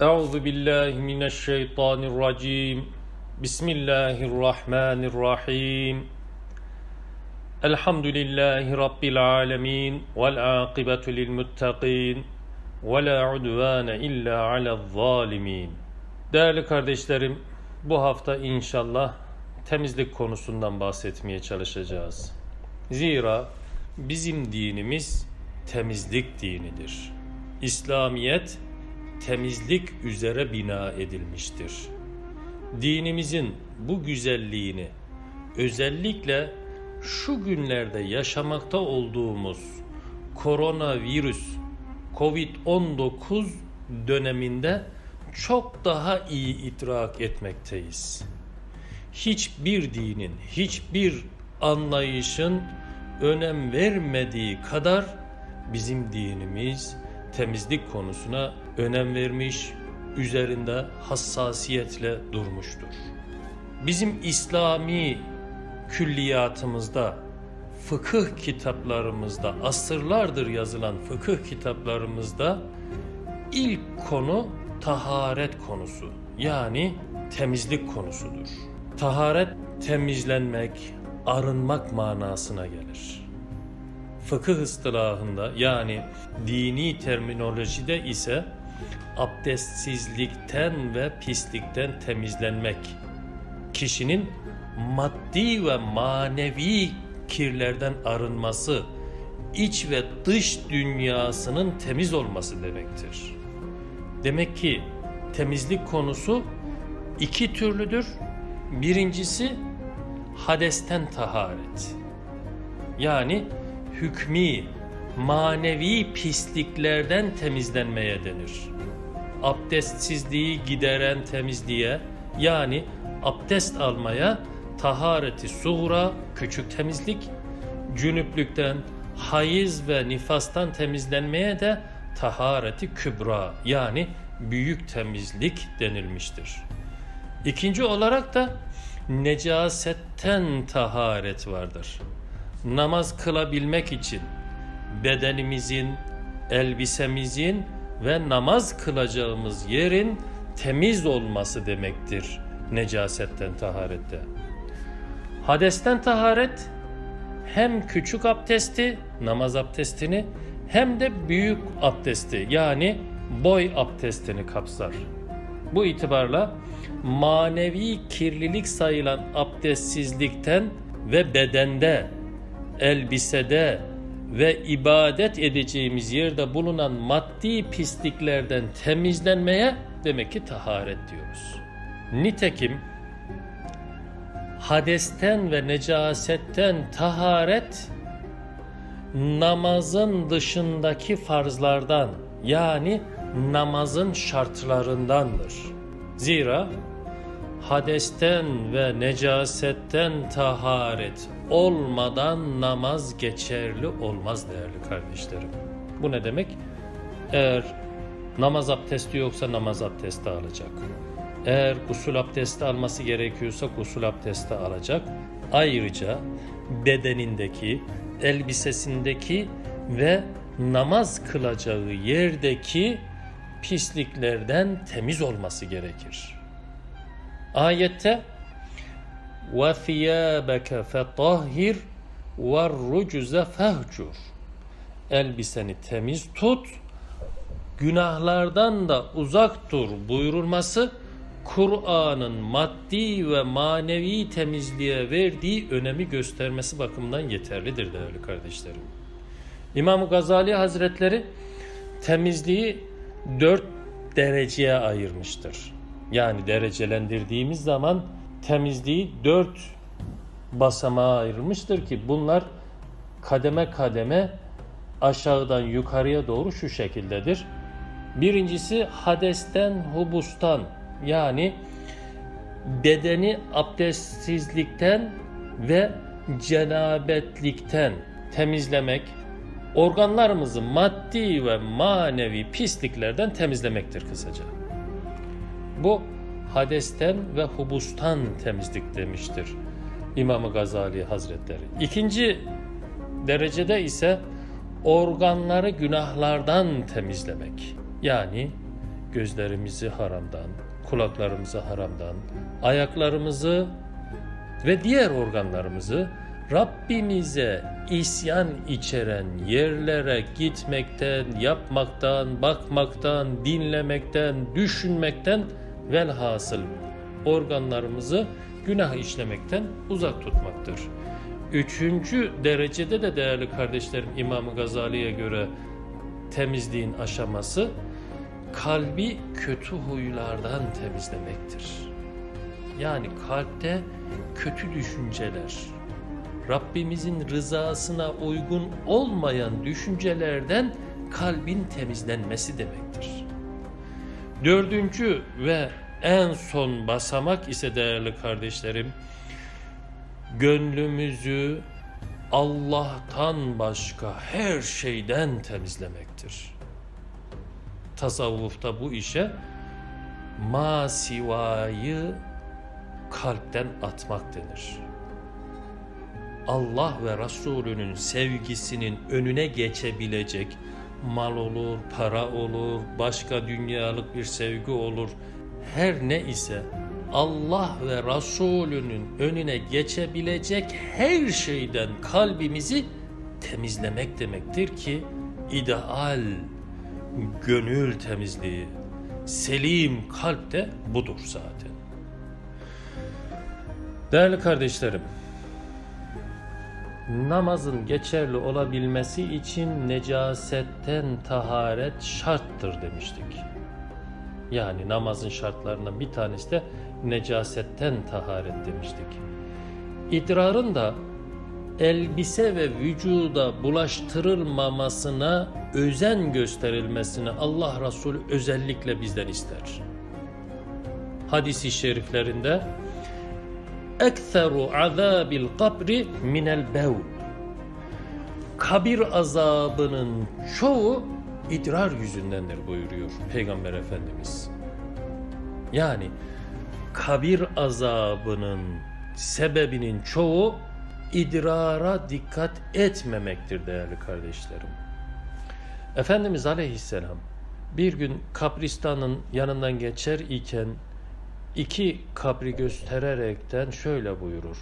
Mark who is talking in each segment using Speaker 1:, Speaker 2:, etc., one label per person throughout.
Speaker 1: Euzu billahi mineşşeytanirracim. Bismillahirrahmanirrahim. Elhamdülillahi rabbil alamin vel akibetu lil muttaqin ve la udvane illa alel zalimin. Değerli kardeşlerim, bu hafta inşallah temizlik konusundan bahsetmeye çalışacağız. Zira bizim dinimiz temizlik dinidir. İslamiyet temizlik üzere bina edilmiştir. Dinimizin bu güzelliğini özellikle şu günlerde yaşamakta olduğumuz koronavirüs Covid-19 döneminde çok daha iyi idrak etmekteyiz. Hiçbir dinin, hiçbir anlayışın önem vermediği kadar bizim dinimiz temizlik konusuna önem vermiş, üzerinde hassasiyetle durmuştur. Bizim İslami külliyatımızda, fıkıh kitaplarımızda, asırlardır yazılan fıkıh kitaplarımızda ilk konu taharet konusu. Yani temizlik konusudur. Taharet temizlenmek, arınmak manasına gelir. Fıkıh ıstılahında yani dini terminolojide ise abdestsizlikten ve pislikten temizlenmek kişinin maddi ve manevi kirlerden arınması, iç ve dış dünyasının temiz olması demektir. Demek ki temizlik konusu iki türlüdür. Birincisi hadesten taharet. Yani hükmi, manevi pisliklerden temizlenmeye denir. Abdestsizliği gideren temizliğe yani abdest almaya tahareti suğra, küçük temizlik, cünüplükten, hayız ve nifastan temizlenmeye de tahareti kübra yani büyük temizlik denilmiştir. İkinci olarak da necasetten taharet vardır. Namaz kılabilmek için bedenimizin, elbisemizin ve namaz kılacağımız yerin temiz olması demektir necasetten taharette. Hadesten taharet hem küçük abdesti, namaz abdestini hem de büyük abdesti yani boy abdestini kapsar. Bu itibarla manevi kirlilik sayılan abdestsizlikten ve bedende, elbisede ve ibadet edeceğimiz yerde bulunan maddi pisliklerden temizlenmeye demek ki taharet diyoruz. Nitekim hadesten ve necasetten taharet namazın dışındaki farzlardan yani namazın şartlarındandır. Zira hadesten ve necasetten taharet olmadan namaz geçerli olmaz değerli kardeşlerim. Bu ne demek? Eğer namaz abdesti yoksa namaz abdesti alacak. Eğer gusül abdesti alması gerekiyorsa gusül abdesti alacak. Ayrıca bedenindeki, elbisesindeki ve namaz kılacağı yerdeki pisliklerden temiz olması gerekir. Ayette وَثِيَابَكَ فَطَهِّرْ وَالرُّجُزَ فَهْجُرْ Elbiseni temiz tut, günahlardan da uzak dur buyurulması Kur'an'ın maddi ve manevi temizliğe verdiği önemi göstermesi bakımından yeterlidir değerli kardeşlerim. İmam Gazali Hazretleri temizliği dört dereceye ayırmıştır. Yani derecelendirdiğimiz zaman temizliği dört basamağa ayırmıştır ki bunlar kademe kademe aşağıdan yukarıya doğru şu şekildedir. Birincisi hadesten, hubustan yani bedeni abdestsizlikten ve cenabetlikten temizlemek, organlarımızı maddi ve manevi pisliklerden temizlemektir kısaca. Bu hadesten ve hubustan temizlik demiştir İmam Gazali Hazretleri. İkinci derecede ise organları günahlardan temizlemek. Yani gözlerimizi haramdan, kulaklarımızı haramdan, ayaklarımızı ve diğer organlarımızı Rabbimize isyan içeren yerlere gitmekten, yapmaktan, bakmaktan, dinlemekten, düşünmekten velhasıl organlarımızı günah işlemekten uzak tutmaktır. Üçüncü derecede de değerli kardeşlerim İmam Gazali'ye göre temizliğin aşaması kalbi kötü huylardan temizlemektir. Yani kalpte kötü düşünceler, Rabbimizin rızasına uygun olmayan düşüncelerden kalbin temizlenmesi demektir. Dördüncü ve en son basamak ise değerli kardeşlerim, gönlümüzü Allah'tan başka her şeyden temizlemektir. Tasavvufta bu işe masivayı kalpten atmak denir. Allah ve Resulünün sevgisinin önüne geçebilecek mal olur, para olur, başka dünyalık bir sevgi olur. Her ne ise Allah ve Resulünün önüne geçebilecek her şeyden kalbimizi temizlemek demektir ki ideal gönül temizliği, selim kalp de budur zaten. Değerli kardeşlerim, namazın geçerli olabilmesi için necasetten taharet şarttır demiştik. Yani namazın şartlarından bir tanesi de necasetten taharet demiştik. İdrarın da elbise ve vücuda bulaştırılmamasına özen gösterilmesini Allah Resulü özellikle bizden ister. Hadis-i şeriflerinde ekseru azabil kabri minel bev kabir azabının çoğu idrar yüzündendir buyuruyor Peygamber Efendimiz. Yani kabir azabının sebebinin çoğu idrara dikkat etmemektir değerli kardeşlerim. Efendimiz Aleyhisselam bir gün kabristanın yanından geçer iken iki kabri göstererekten şöyle buyurur.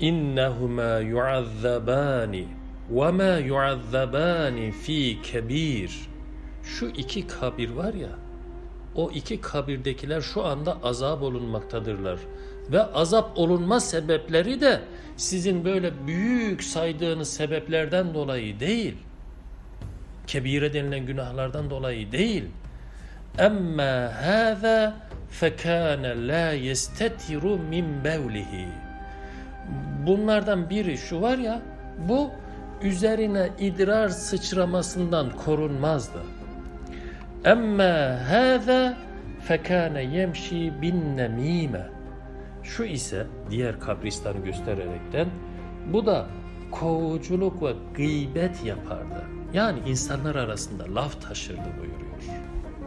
Speaker 1: İnnehuma yuazzabani ve ma yuazzabani fi kebir. Şu iki kabir var ya, o iki kabirdekiler şu anda azap olunmaktadırlar. Ve azap olunma sebepleri de sizin böyle büyük saydığınız sebeplerden dolayı değil. Kebire denilen günahlardan dolayı değil. Emme hâzâ fekâne lâ yestetiru min bevlihi. Bunlardan biri şu var ya, bu üzerine idrar sıçramasından korunmazdı. Emme hâzâ fekâne yemşi bin nemîme. Şu ise diğer kabristanı göstererekten bu da kovuculuk ve gıybet yapardı. Yani insanlar arasında laf taşırdı buyuruyor.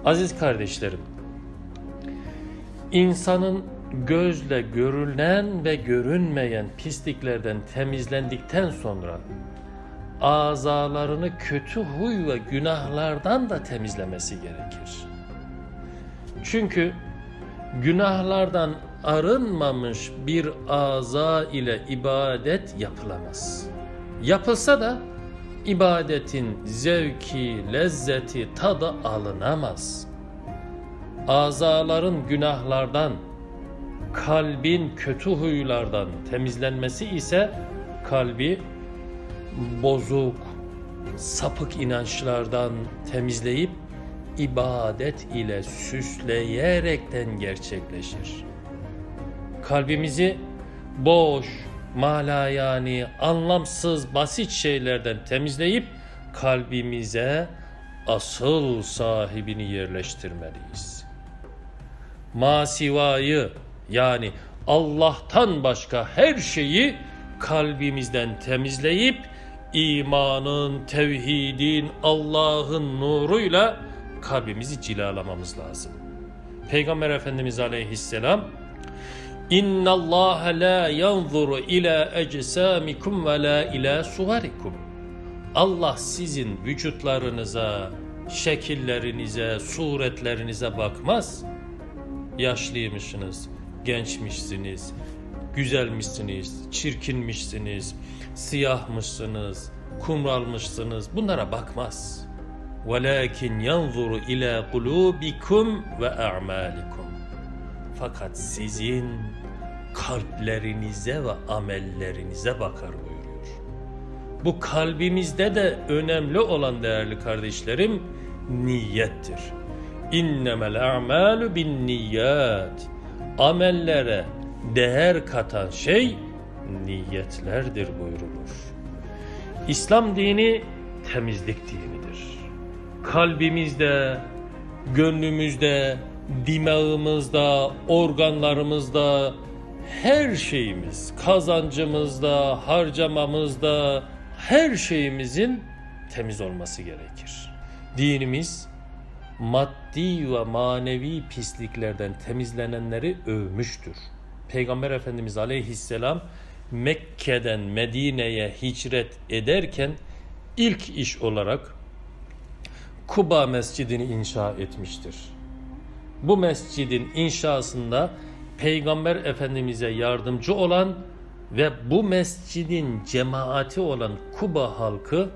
Speaker 1: Aziz kardeşlerim, insanın gözle görülen ve görünmeyen pisliklerden temizlendikten sonra azalarını kötü huy ve günahlardan da temizlemesi gerekir. Çünkü günahlardan arınmamış bir aza ile ibadet yapılamaz. Yapılsa da ibadetin zevki, lezzeti, tadı alınamaz. Azaların günahlardan, kalbin kötü huylardan temizlenmesi ise kalbi bozuk, sapık inançlardan temizleyip ibadet ile süsleyerekten gerçekleşir. Kalbimizi boş, malayani, anlamsız, basit şeylerden temizleyip kalbimize asıl sahibini yerleştirmeliyiz. Masivayı yani Allah'tan başka her şeyi kalbimizden temizleyip imanın, tevhidin, Allah'ın nuruyla kalbimizi cilalamamız lazım. Peygamber Efendimiz Aleyhisselam İnna Allah la yanzuru ila eczamikum ve la ila suvarikum. Allah sizin vücutlarınıza, şekillerinize, suretlerinize bakmaz yaşlıymışsınız, gençmişsiniz, güzelmişsiniz, çirkinmişsiniz, siyahmışsınız, kumralmışsınız. Bunlara bakmaz. Velakin yanzuru ila kulubikum ve a'malikum. Fakat sizin kalplerinize ve amellerinize bakar buyuruyor. Bu kalbimizde de önemli olan değerli kardeşlerim niyettir. İnnemel a'malu bin niyat. Amellere değer katan şey niyetlerdir buyurulur. İslam dini temizlik dinidir. Kalbimizde, gönlümüzde, dimağımızda, organlarımızda, her şeyimiz, kazancımızda, harcamamızda, her şeyimizin temiz olması gerekir. Dinimiz maddi ve manevi pisliklerden temizlenenleri övmüştür. Peygamber Efendimiz Aleyhisselam Mekke'den Medine'ye hicret ederken ilk iş olarak Kuba Mescidini inşa etmiştir. Bu mescidin inşasında Peygamber Efendimiz'e yardımcı olan ve bu mescidin cemaati olan Kuba halkı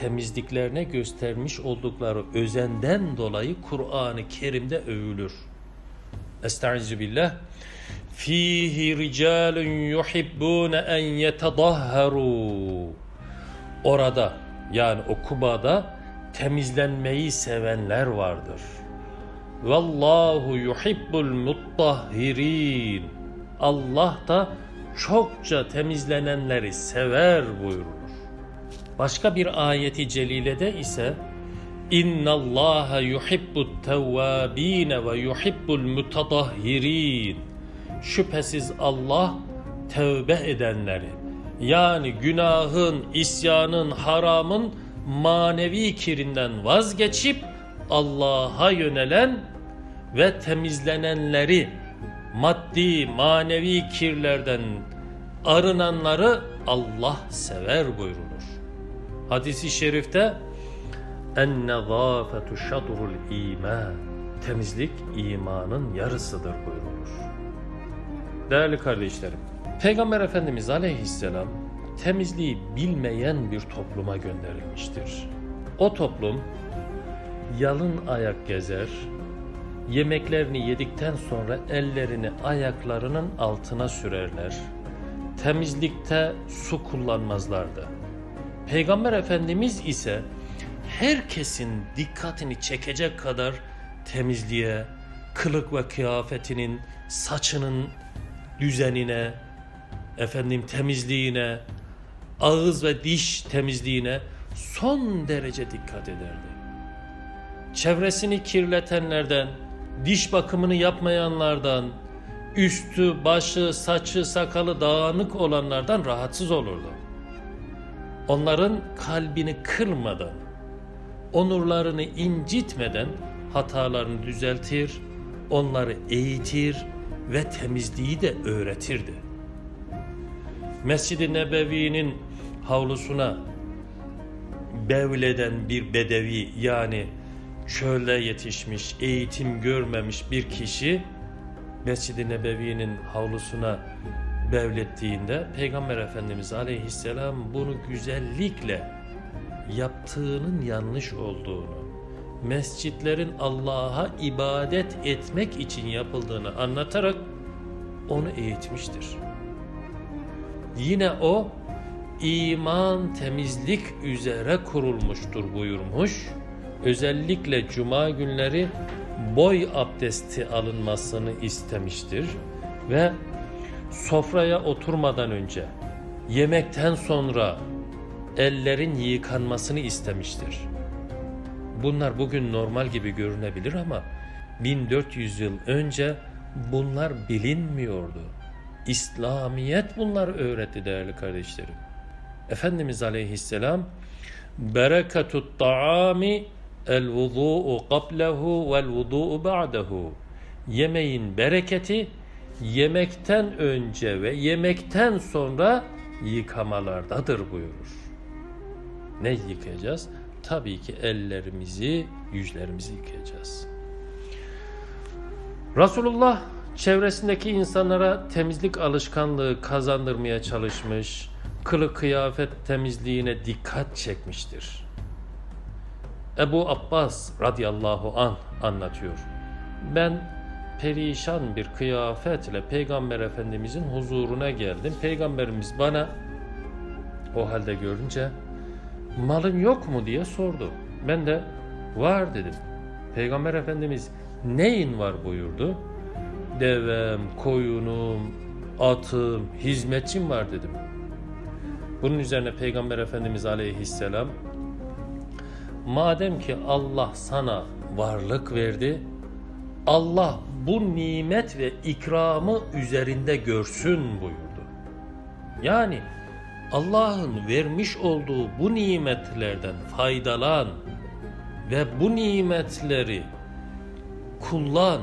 Speaker 1: temizliklerine göstermiş oldukları özenden dolayı Kur'an-ı Kerim'de övülür. Estaizu billah. Fihi ricalun yuhibbun en yetadahharu. Orada yani o Kuba'da temizlenmeyi sevenler vardır. Vallahu yuhibbul muttahhirin. Allah da çokça temizlenenleri sever buyurulur. Başka bir ayeti celilede ise İnna Allaha yuhibbut tevvabin ve yuhibbul mutatahhirin. Şüphesiz Allah tövbe edenleri yani günahın, isyanın, haramın manevi kirinden vazgeçip Allah'a yönelen ve temizlenenleri maddi, manevi kirlerden arınanları Allah sever buyurulur. Hadisi şerifte en-nezafetu şadrul iman. Temizlik imanın yarısıdır buyurulur. Değerli kardeşlerim, Peygamber Efendimiz Aleyhisselam temizliği bilmeyen bir topluma gönderilmiştir. O toplum yalın ayak gezer, yemeklerini yedikten sonra ellerini ayaklarının altına sürerler. Temizlikte su kullanmazlardı. Peygamber Efendimiz ise herkesin dikkatini çekecek kadar temizliğe, kılık ve kıyafetinin, saçının düzenine, efendim temizliğine, ağız ve diş temizliğine son derece dikkat ederdi. Çevresini kirletenlerden, diş bakımını yapmayanlardan, üstü, başı, saçı, sakalı dağınık olanlardan rahatsız olurdu. Onların kalbini kırmadan, onurlarını incitmeden hatalarını düzeltir, onları eğitir ve temizliği de öğretirdi. Mescid-i Nebevi'nin havlusuna bevleden bir bedevi yani çölde yetişmiş, eğitim görmemiş bir kişi Mescid-i Nebevi'nin havlusuna bevlettiğinde Peygamber Efendimiz Aleyhisselam bunu güzellikle yaptığının yanlış olduğunu, mescitlerin Allah'a ibadet etmek için yapıldığını anlatarak onu eğitmiştir. Yine o iman temizlik üzere kurulmuştur buyurmuş. Özellikle cuma günleri boy abdesti alınmasını istemiştir ve sofraya oturmadan önce yemekten sonra ellerin yıkanmasını istemiştir. Bunlar bugün normal gibi görünebilir ama 1400 yıl önce bunlar bilinmiyordu. İslamiyet bunları öğretti değerli kardeşlerim. Efendimiz Aleyhisselam bereketut taami el vudu'u qablehu vel vudu'u ba'dehu yemeğin bereketi yemekten önce ve yemekten sonra yıkamalardadır buyurur. Ne yıkayacağız? tabii ki ellerimizi, yüzlerimizi yıkayacağız. Resulullah çevresindeki insanlara temizlik alışkanlığı kazandırmaya çalışmış, kılık kıyafet temizliğine dikkat çekmiştir. Ebu Abbas radıyallahu an anlatıyor. Ben perişan bir kıyafetle Peygamber Efendimizin huzuruna geldim. Peygamberimiz bana o halde görünce malın yok mu diye sordu. Ben de var dedim. Peygamber Efendimiz neyin var buyurdu. Devem, koyunum, atım, hizmetçim var dedim. Bunun üzerine Peygamber Efendimiz aleyhisselam madem ki Allah sana varlık verdi, Allah bu nimet ve ikramı üzerinde görsün buyurdu. Yani Allah'ın vermiş olduğu bu nimetlerden faydalan ve bu nimetleri kullan.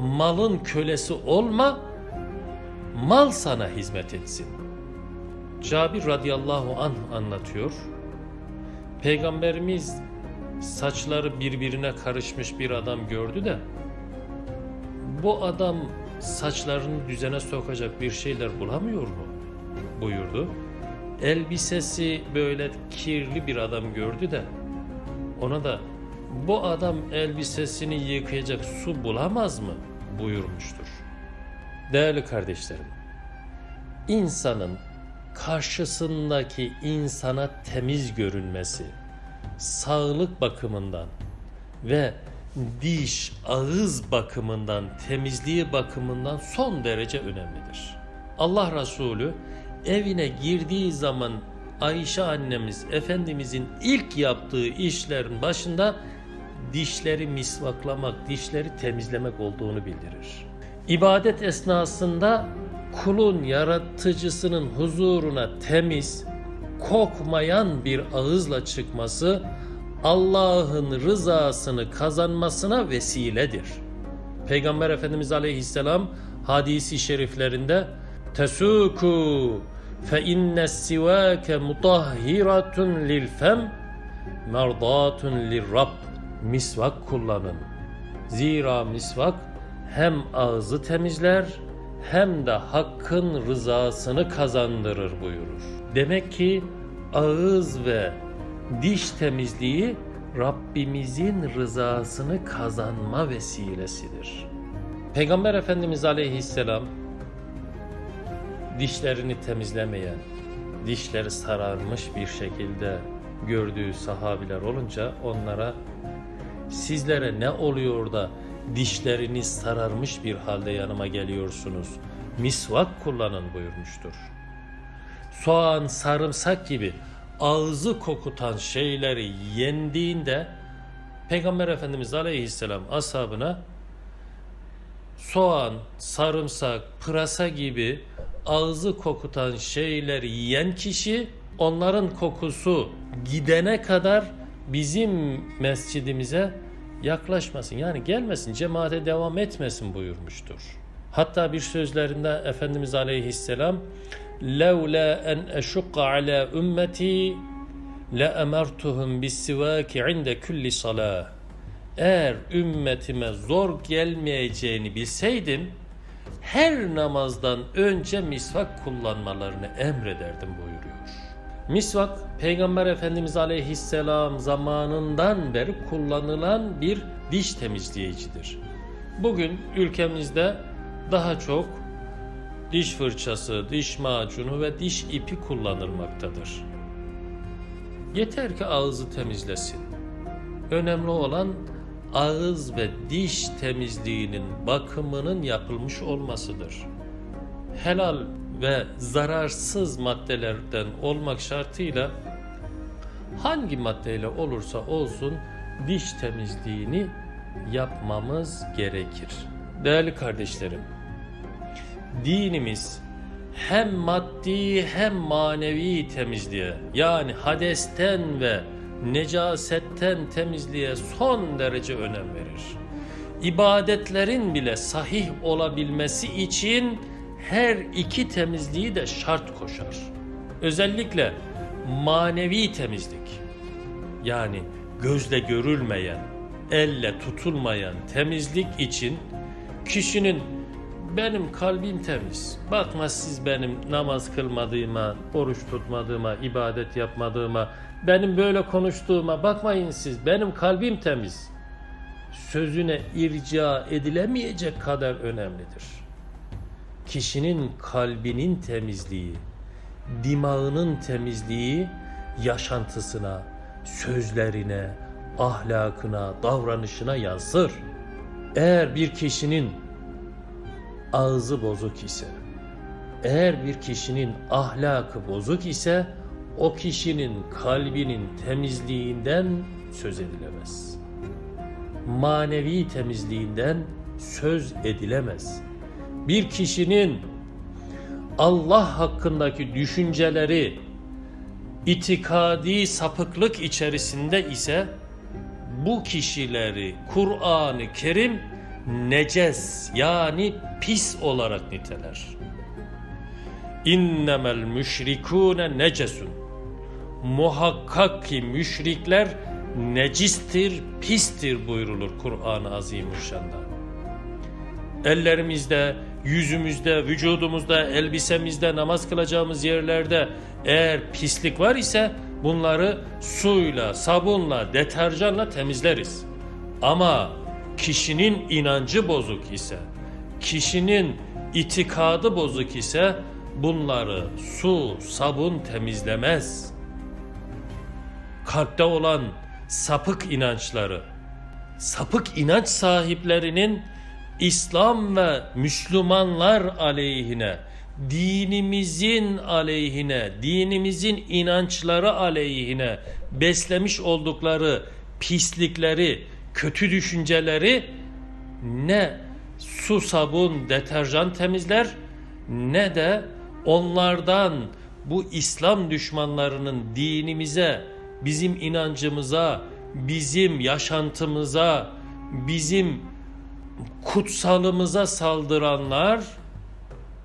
Speaker 1: Malın kölesi olma, mal sana hizmet etsin. Cabir radıyallahu anh anlatıyor. Peygamberimiz saçları birbirine karışmış bir adam gördü de bu adam saçlarını düzene sokacak bir şeyler bulamıyor mu? buyurdu. Elbisesi böyle kirli bir adam gördü de ona da bu adam elbisesini yıkayacak su bulamaz mı buyurmuştur. Değerli kardeşlerim, insanın karşısındaki insana temiz görünmesi, sağlık bakımından ve diş, ağız bakımından, temizliği bakımından son derece önemlidir. Allah Resulü evine girdiği zaman Ayşe annemiz Efendimizin ilk yaptığı işlerin başında dişleri misvaklamak, dişleri temizlemek olduğunu bildirir. İbadet esnasında kulun yaratıcısının huzuruna temiz, kokmayan bir ağızla çıkması Allah'ın rızasını kazanmasına vesiledir. Peygamber Efendimiz Aleyhisselam hadisi şeriflerinde tesuku fe inne sivake mutahhiratun lil fem merdatun lir rab misvak kullanın. Zira misvak hem ağzı temizler hem de hakkın rızasını kazandırır buyurur. Demek ki ağız ve diş temizliği Rabbimizin rızasını kazanma vesilesidir. Peygamber Efendimiz Aleyhisselam dişlerini temizlemeyen, dişleri sararmış bir şekilde gördüğü sahabiler olunca onlara sizlere ne oluyor da dişleriniz sararmış bir halde yanıma geliyorsunuz? Misvak kullanın buyurmuştur. Soğan, sarımsak gibi ağzı kokutan şeyleri yendiğinde Peygamber Efendimiz Aleyhisselam ashabına soğan, sarımsak, pırasa gibi ağzı kokutan şeyleri yiyen kişi onların kokusu gidene kadar bizim mescidimize yaklaşmasın. Yani gelmesin, cemaate devam etmesin buyurmuştur. Hatta bir sözlerinde Efendimiz Aleyhisselam لولا أن أشق على أمتي لأمرتهم بالسواك عند كل صلاة Eğer ümmetime zor gelmeyeceğini bilseydim her namazdan önce misvak kullanmalarını emrederdim buyuruyor. Misvak Peygamber Efendimiz Aleyhisselam zamanından beri kullanılan bir diş temizleyicidir. Bugün ülkemizde daha çok diş fırçası, diş macunu ve diş ipi kullanılmaktadır. Yeter ki ağzı temizlesin. Önemli olan ağız ve diş temizliğinin bakımının yapılmış olmasıdır. Helal ve zararsız maddelerden olmak şartıyla hangi maddeyle olursa olsun diş temizliğini yapmamız gerekir. Değerli kardeşlerim, dinimiz hem maddi hem manevi temizliğe yani hadesten ve necasetten temizliğe son derece önem verir. İbadetlerin bile sahih olabilmesi için her iki temizliği de şart koşar. Özellikle manevi temizlik. yani gözle görülmeyen, elle tutulmayan temizlik için kişinin benim kalbim temiz. Bakma siz benim namaz kılmadığıma, oruç tutmadığıma, ibadet yapmadığıma, benim böyle konuştuğuma bakmayın siz. Benim kalbim temiz. Sözüne irca edilemeyecek kadar önemlidir. Kişinin kalbinin temizliği, dimağının temizliği yaşantısına, sözlerine, ahlakına, davranışına yansır. Eğer bir kişinin ağzı bozuk ise, eğer bir kişinin ahlakı bozuk ise o kişinin kalbinin temizliğinden söz edilemez. Manevi temizliğinden söz edilemez. Bir kişinin Allah hakkındaki düşünceleri itikadi sapıklık içerisinde ise bu kişileri Kur'an-ı Kerim neces yani pis olarak niteler. İnnemel müşrikûne necesun. Muhakkak ki müşrikler necistir, pistir buyrulur Kur'an-ı Azimüşşan'da. Ellerimizde, yüzümüzde, vücudumuzda, elbisemizde, namaz kılacağımız yerlerde eğer pislik var ise bunları suyla, sabunla, deterjanla temizleriz. Ama kişinin inancı bozuk ise, kişinin itikadı bozuk ise bunları su, sabun temizlemez. Kalpte olan sapık inançları, sapık inanç sahiplerinin İslam ve Müslümanlar aleyhine, dinimizin aleyhine, dinimizin inançları aleyhine beslemiş oldukları pislikleri, kötü düşünceleri ne su, sabun, deterjan temizler ne de onlardan bu İslam düşmanlarının dinimize, bizim inancımıza, bizim yaşantımıza, bizim kutsalımıza saldıranlar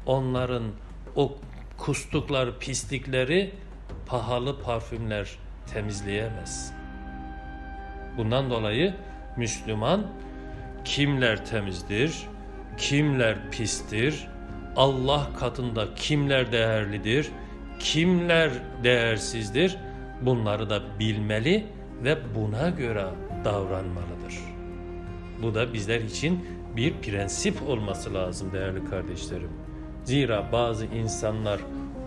Speaker 1: onların o kustukları pislikleri pahalı parfümler temizleyemez. Bundan dolayı Müslüman kimler temizdir, kimler pistir, Allah katında kimler değerlidir, kimler değersizdir bunları da bilmeli ve buna göre davranmalıdır. Bu da bizler için bir prensip olması lazım değerli kardeşlerim. Zira bazı insanlar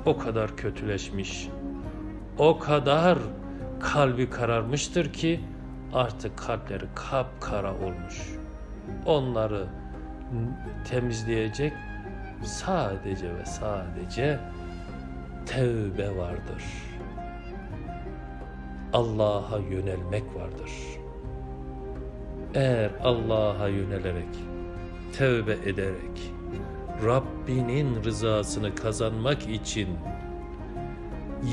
Speaker 1: o kadar kötüleşmiş, o kadar kalbi kararmıştır ki artık kalpleri kapkara olmuş. Onları temizleyecek sadece ve sadece tevbe vardır. Allah'a yönelmek vardır. Eğer Allah'a yönelerek, tevbe ederek, Rabbinin rızasını kazanmak için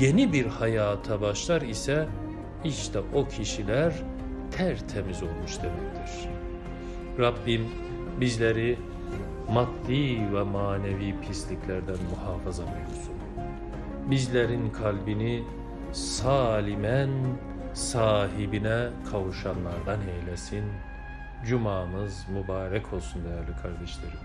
Speaker 1: yeni bir hayata başlar ise işte o kişiler tertemiz olmuş demektir. Rabbim bizleri maddi ve manevi pisliklerden muhafaza buyursun. Bizlerin kalbini salimen sahibine kavuşanlardan eylesin. Cumamız mübarek olsun değerli kardeşlerim.